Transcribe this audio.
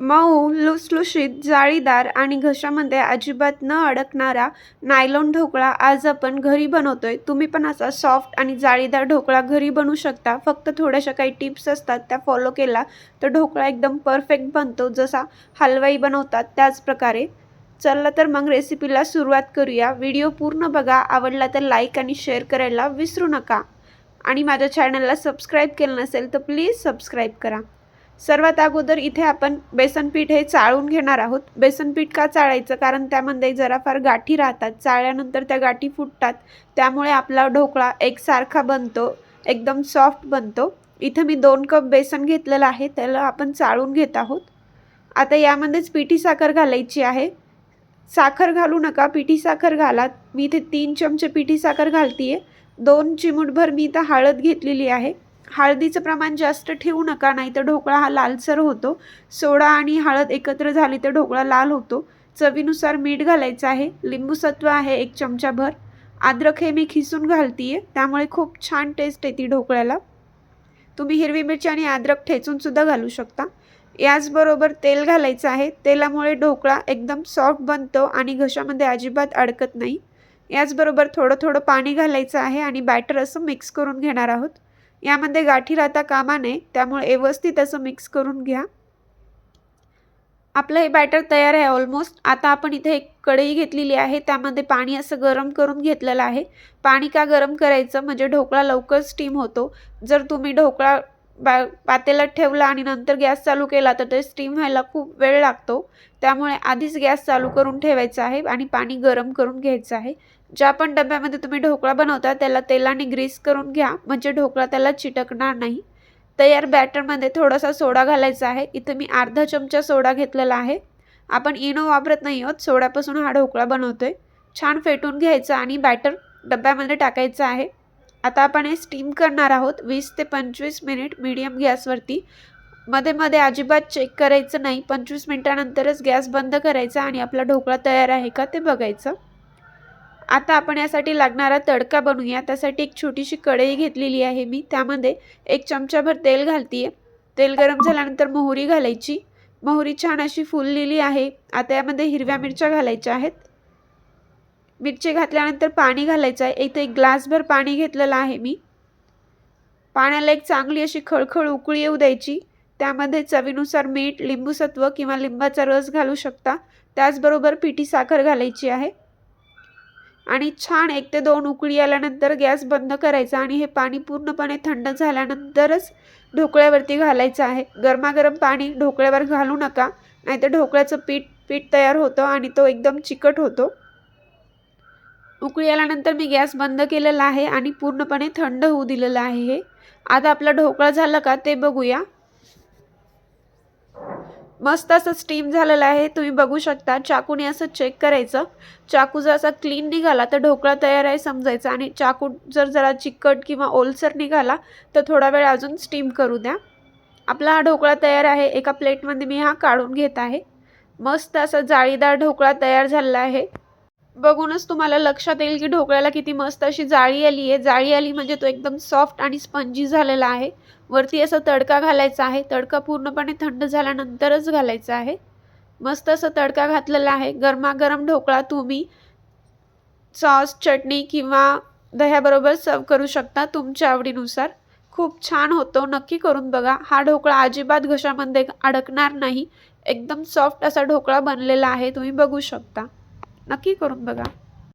मऊ लुसलुशीत जाळीदार आणि घशामध्ये अजिबात न अडकणारा नायलॉन ढोकळा आज आपण घरी बनवतोय. तुम्ही पण असा सॉफ्ट आणि जाळीदार ढोकळा घरी बनवू शकता. फक्त थोड्याशा काही टिप्स असतात त्या फॉलो केला तर ढोकळा एकदम परफेक्ट बनतो जसा हलवाई बनवतात त्याच प्रकारे. चला तर मग रेसिपीला सुरुवात करूया. व्हिडिओ पूर्ण बघा आवडला तर लाईक आणि शेअर करायला विसरू नका. आणि माझ्या चॅनलला सबस्क्राईब केलं नसेल तर प्लीज सबस्क्राईब करा. सर्वात अगोदर इथे आपण बेसनपीठ हे चाळून घेणार आहोत. बेसनपीठ का चाळायचं? कारण त्यामध्ये जरा फार गाठी राहतात. चाळल्यानंतर त्या गाठी फुटतात. त्यामुळे आपला ढोकळा एकसारखा बनतो. एकदम सॉफ्ट बनतो. इथं मी दोन कप बेसन घेतलेलं आहे. त्याला आपण चाळून घेत आहोत. आता यामध्येच पिठी साखर घालायची आहे. साखर घालू नका. पिठी साखर घाला. मी इथे तीन चमचे पिठी साखर घालतीये. दोन चिमूटभर मी इथं हळद घेतलेली आहे. हळदीचं प्रमाण जास्त ठेवू नका नाही तर ढोकळा हा लालसर होतो. सोडा आणि हळद एकत्र झाली तर ढोकळा लाल होतो. चवीनुसार मीठ घालायचं आहे. लिंबूसत्व आहे एक चमचाभर. अद्रक हे मी खिसून घालतीये त्यामुळे खूप छान टेस्ट येते ढोकळ्याला. तुम्ही हिरवी मिरची आणि अद्रक ठेचूनसुद्धा घालू शकता. याचबरोबर तेल घालायचं आहे. तेलामुळे ढोकळा एकदम सॉफ्ट बनतो आणि घशामध्ये अजिबात अडकत नाही. याचबरोबर थोडं थोडं पाणी घालायचं आहे आणि बॅटर असं मिक्स करून घेणार आहोत. यामध्ये गाठी राहता कामा नये त्यामुळे व्यवस्थित असं मिक्स करून घ्या. आपलं हे बॅटर तयार आहे ऑलमोस्ट आता आपण इथे एक कढई घेतलेली आहे त्यामध्ये पाणी असं गरम करून घेतलेलं आहे. पाणी का गरम करायचं? म्हणजे ढोकळा लवकर स्टीम होतो. जर तुम्ही ढोकळा बा पातेल्यात ठेवला आणि नंतर गॅस चालू केला तर ते स्टीम व्हायला खूप वेळ लागतो. त्यामुळे आधीच गॅस चालू करून ठेवायचा आहे आणि पाणी गरम करून घ्यायचं आहे. ज्या पण डब्यामध्ये तुम्ही ढोकळा बनवता त्याला तेलाने ग्रीस करून घ्या म्हणजे ढोकळा त्याला चिटकणार नाही. तयार बॅटरमध्ये थोडासा सोडा घालायचा आहे. इथं मी अर्धा चमचा सोडा घेतलेला आहे. आपण इनो वापरत नाही आहोत. सोड्यापासून हा ढोकळा बनवतो आहे छान फेटून घ्यायचा आणि बॅटर डब्यामध्ये टाकायचं आहे. आता आपण हे स्टीम करणार आहोत. वीस ते पंचवीस मिनिट मीडियम गॅसवरती मध्ये मध्ये अजिबात चेक करायचं नाही. पंचवीस मिनटानंतरच गॅस बंद करायचा आणि आपला ढोकळा तयार आहे का ते बघायचं. आता आपण यासाठी लागणारा तडका बनवूया. त्यासाठी एक छोटीशी कढई घेतलेली आहे मी. त्यामध्ये एक चमचाभर तेल घालतीये. तेल गरम झाल्यानंतर मोहरी घालायची. मोहरी छान अशी फुललेली आहे. आता यामध्ये हिरव्या मिरच्या घालायच्या आहेत. मिरची घातल्यानंतर पाणी घालायचं आहे. इथे एक ग्लासभर पाणी घेतलेलं आहे मी. पाण्याला एक चांगली अशी खळखळ उकळी येऊ द्यायची. त्यामध्ये चवीनुसार मीठ लिंबूसत्व किंवा लिंबाचा रस घालू शकता. त्याचबरोबर पिठी साखर घालायची आहे. आणि छान एक ते दोन उकळी आल्यानंतर गॅस बंद करायचा आणि हे पाणी पूर्णपणे थंड झाल्यानंतरच ढोकळ्यावरती घालायचं आहे. गरमागरम पाणी ढोकळ्यावर घालू नका. नाहीतर ढोकळ्याचं पीठ पीठ तयार होतं आणि तो एकदम चिकट होतो. उकळी आल्यानंतर मी गॅस बंद केलेला आहे आणि पूर्णपणे थंड होऊ दिलेलं आहे हे. आता आपला ढोकळा झाला का ते बघूया. मस्त असं स्टीम झालेलं आहे. तुम्ही बघू शकता चाकूने असं चेक करायचं. चाकू जर असा क्लीन निघाला तर ढोकळा तयार आहे समजायचं आणि चाकू जर जरा चिकट किंवा ओलसर निघाला तर थोडा वेळ अजून स्टीम करू द्या. आपला हा ढोकळा तयार आहे. एका प्लेटमध्ये मी हा काढून घेत आहे. मस्त असा जाळीदार ढोकळा तयार झालेला आहे. बघूनच तुम्हाला लक्षात येईल की ढोकळ्याला किती मस्त अशी जाळी आली आहे. जाळी आली म्हणजे तो एकदम सॉफ्ट आणि स्पंजी झालेला आहे. वरती असा तडका घालायचा आहे. तडका पूर्णपणे थंड झाल्यानंतरच घालायचा आहे. मस्त असं तडका घातलेला आहे. गरमागरम ढोकळा तुम्ही सॉस चटणी किंवा दह्याबरोबर सर्व करू शकता तुमच्या आवडीनुसार. खूप छान होतो. नक्की करून बघा. हा ढोकळा अजिबात घशामध्ये अडकणार नाही. एकदम सॉफ्ट असा ढोकळा बनलेला आहे. तुम्ही बघू शकता. नक्की करून बघा.